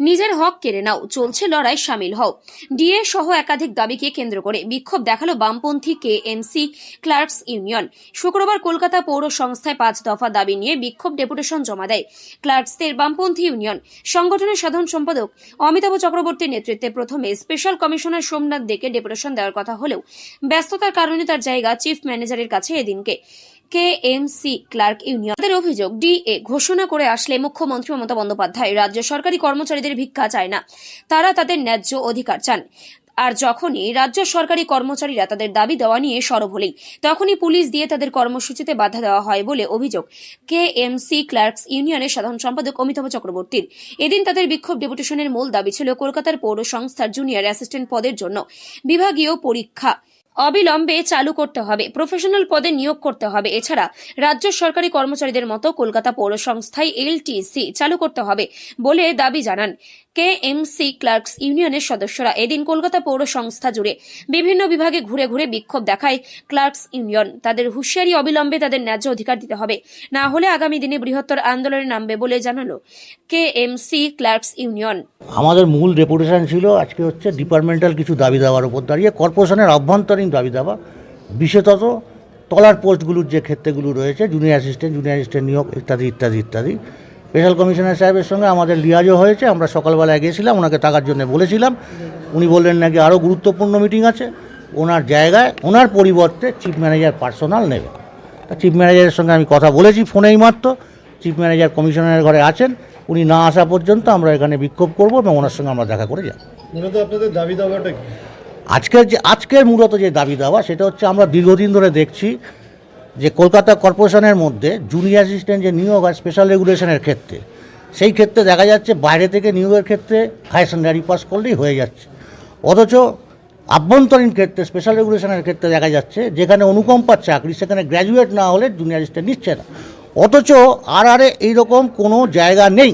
নিজের হক কেড়ে নাও, চলছে লড়াই সামিল হও। ডিএ সহ একাধিক দাবিকে কেন্দ্র করে বিক্ষোভ দেখাল বামপন্থী কে এমসি ক্লার্কস ইউনিয়ন। শুক্রবার কলকাতা পৌর সংস্থায় পাঁচ দফা দাবি নিয়ে বিক্ষোভ ডেপুটেশন জমা দেয় ক্লার্কসদের বামপন্থী ইউনিয়ন। সংগঠনের সাধারণ সম্পাদক অমিতাভ চক্রবর্তীর নেতৃত্বে প্রথমে স্পেশাল কমিশনার সোমনাথ দেকে ডেপুটেশন দেওয়ার কথা হলেও ব্যস্ততার কারণে তার জায়গা চিফ ম্যানেজারের কাছে এদিনকে। K M C clerk union. তাদের অভিযোগ, ডিএ ঘোষণা করে আসলে মুখ্যমন্ত্রী মমতা বন্দ্যোপাধ্যায় রাজ্য সরকারি কর্মচারীদের ভিক্ষা চায় না। তারা তাদের ন্যায্য অধিকার চান। আর যখনই রাজ্য সরকারি কর্মচারীরা তাদের দাবি দেওয়া নিয়ে সরব হলেই, তখনই পুলিশ দিয়ে তাদের কর্মসূচিতে বাধা দেওয়া হয় বলে অভিযোগ কে এম সি ক্লার্কস ইউনিয়নের সাধারণ সম্পাদক অমিতাভ চক্রবর্তীর। এদিন তাদের বিক্ষোভ ডেপুটেশনের মূল দাবি ছিল কলকাতার পৌর সংস্থার জুনিয়র অ্যাসিস্ট্যান্ট পদের জন্য বিভাগীয় পরীক্ষা অবিলম্বে চালু করতে হবে। প্রফেশনাল পদে নিয়োগ করতে হবে। এছাড়া রাজ্য সরকারি কর্মচারীদের মতো কলকাতা পৌরসংস্থায় এলটিসি চালু করতে হবে বলে দাবি জানান। কে এম সি ক্লার্কস ইউনিয়নের সদস্যরা এদিন কলকাতা পৌর সংস্থা জুড়ে বিভিন্ন বিভাগে ঘুরে ঘুরে বিক্ষোভ দেখায় ক্লার্কস ইউনিয়ন। তাদের হুঁশিয়ারি অবিলম্বে তাদের ন্যায্য অধিকার দিতে হবে। না হলে আগামী দিনে বৃহত্তর আন্দোলনে নামবে বলে জানালো K M C clerks union. আমাদের মূল রেপুটেশন ছিল আজকে হচ্ছে ডিপার্টমেন্টাল কিছু দাবি দাওয়ার উপর দাঁড়িয়ে কর্পোরেশনের অভ্যন্তরীণ দাবি দাওয়া। বিশেষত তলার পোস্টগুলোর যে ক্ষেত্রগুলো রয়েছে জুনিয়র অ্যাসিস্ট্যান্ট জুনিয়র অ্যাসিস্ট্যান্ট নিয়োগ ইত্যাদি ইত্যাদি ইত্যাদি। স্পেশাল কমিশনার সাহেবের সঙ্গে আমাদের লিয়াজও হয়েছে আমরা সকালবেলায় গিয়েছিলাম ওনাকে টাকার জন্য বলেছিলাম। উনি বললেন নাকি আরও গুরুত্বপূর্ণ মিটিং আছে ওনার জায়গায় ওনার পরিবর্তে চিফ ম্যানেজার পার্সোনাল নেবে। তা চিফ ম্যানেজারের সঙ্গে আমি কথা বলেছি ফোনেই মাত্র চিফ ম্যানেজার কমিশনারের ঘরে আছেন উনি না আসা পর্যন্ত আমরা এখানে বিক্ষোভ করব এবং ওনার সঙ্গে আমরা দেখা করে যাব। আপনাদের দাবি দাওয়াটা আজকের যে আজকের মূলত যে দাবি দেওয়া সেটা হচ্ছে আমরা দীর্ঘদিন ধরে দেখছি যে কলকাতা কর্পোরেশনের মধ্যে জুনিয়র অ্যাসিস্ট্যান্ট যে নিয়োগ হয় স্পেশাল রেগুলেশনের ক্ষেত্রে, সেই ক্ষেত্রে দেখা যাচ্ছে বাইরে থেকে নিয়োগের ক্ষেত্রে হায়ার সেকেন্ডারি পাস করলেই হয়ে যাচ্ছে। অথচ আভ্যন্তরীণ ক্ষেত্রে স্পেশাল রেগুলেশনের ক্ষেত্রে দেখা যাচ্ছে, যেখানে অনুকম্পার চাকরি, সেখানে গ্র্যাজুয়েট না হলে জুনিয়র অ্যাসিস্ট্যান্ট নিচ্ছে না। অথচ আর আরে এইরকম কোনো জায়গা নেই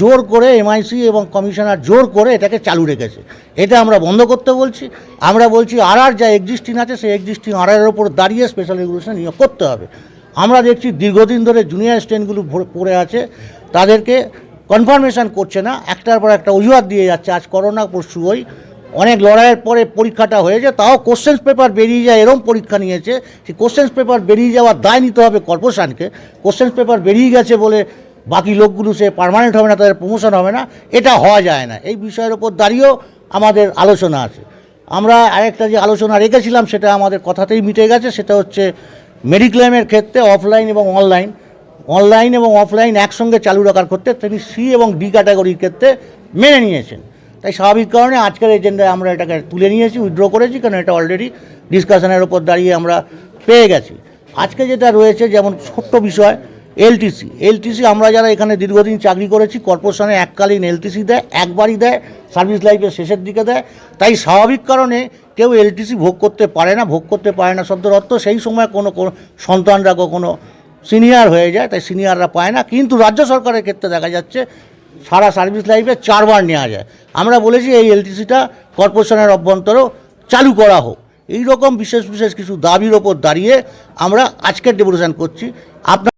জোর করে এমআইসি এবং কমিশনার জোর করে এটাকে চালু রেখেছে। এটা আমরা বন্ধ করতে বলছি। আমরা বলছি আর আর যা এক্সিস্টিং আছে, সেই এক্সিস্টিং আর এর ওপর দাঁড়িয়ে স্পেশাল রেগুলেশন নিয়োগ করতে হবে। আমরা দেখছি দীর্ঘদিন ধরে জুনিয়র স্ট্যান্ডগুলো পড়ে আছে। তাদেরকে কনফার্মেশন করছে না। একটার পর একটা অজুহাত দিয়ে যাচ্ছে। আজ করোনা, পরশু ওই। অনেক লড়াইয়ের পরে পরীক্ষাটা হয়েছে। তাও কোশ্চেন্স পেপার বেরিয়ে যায়, এরম পরীক্ষা নিয়েছে। সেই কোশ্চেন্স পেপার বেরিয়ে যাওয়ার দায় নিতে হবে কর্পোরেশনকে। কোশ্চেন্স পেপার বেরিয়ে গেছে বলে বাকি লোকগুলো সে পার্মানেন্ট হবে না, তাদের প্রমোশন হবে না, এটা হওয়া যায় না। এই বিষয়ের ওপর দাঁড়িয়েও আমাদের আলোচনা আছে। আমরা আরেকটা যে আলোচনা রেখেছিলাম, সেটা আমাদের কথাতেই মিটে গেছে, সেটা হচ্ছে মেডিক্লেমের ক্ষেত্রে অফলাইন এবং অনলাইন অনলাইন এবং অফলাইন একসঙ্গে চালু রাখার ক্ষেত্রে তিনি সি এবং ডি ক্যাটাগরির ক্ষেত্রে মেনে নিয়েছেন। তাই স্বাভাবিক কারণে আজকের এজেন্ডায় আমরা এটাকে তুলে নিয়েছি উইথড্র করেছি, কারণ এটা অলরেডি ডিসকাশনের ওপর দাঁড়িয়ে আমরা পেয়ে গেছি। আজকে যেটা রয়েছে, যেমন ছোট্ট বিষয় এলটিসি। এলটিসি আমরা যারা এখানে দীর্ঘদিন চাকরি করেছি, কর্পোরেশনে এককালীন এলটিসি দেয়, একবারই দেয়, সার্ভিস লাইফের শেষের দিকে দেয়। তাই স্বাভাবিক কারণে কেউ এলটিসি ভোগ করতে পারে না, ভোগ করতে পারে না শব্দের অর্থ। সেই সময় কোনো সন্তানরা কখনো সিনিয়র হয়ে যায়, তাই সিনিয়ররা পায় না। কিন্তু রাজ্য সরকারের ক্ষেত্রে দেখা যাচ্ছে, সারা সার্ভিস লাইফে চারবার নেওয়া যায়। আমরা বলেছি এই এলটিসিটা কর্পোরেশনের অভ্যন্তরেও চালু করা হোক। এই রকম বিশেষ বিশেষ কিছু দাবির ওপর দাঁড়িয়ে আমরা আজকের ডেপুটেশন করছি। আপনার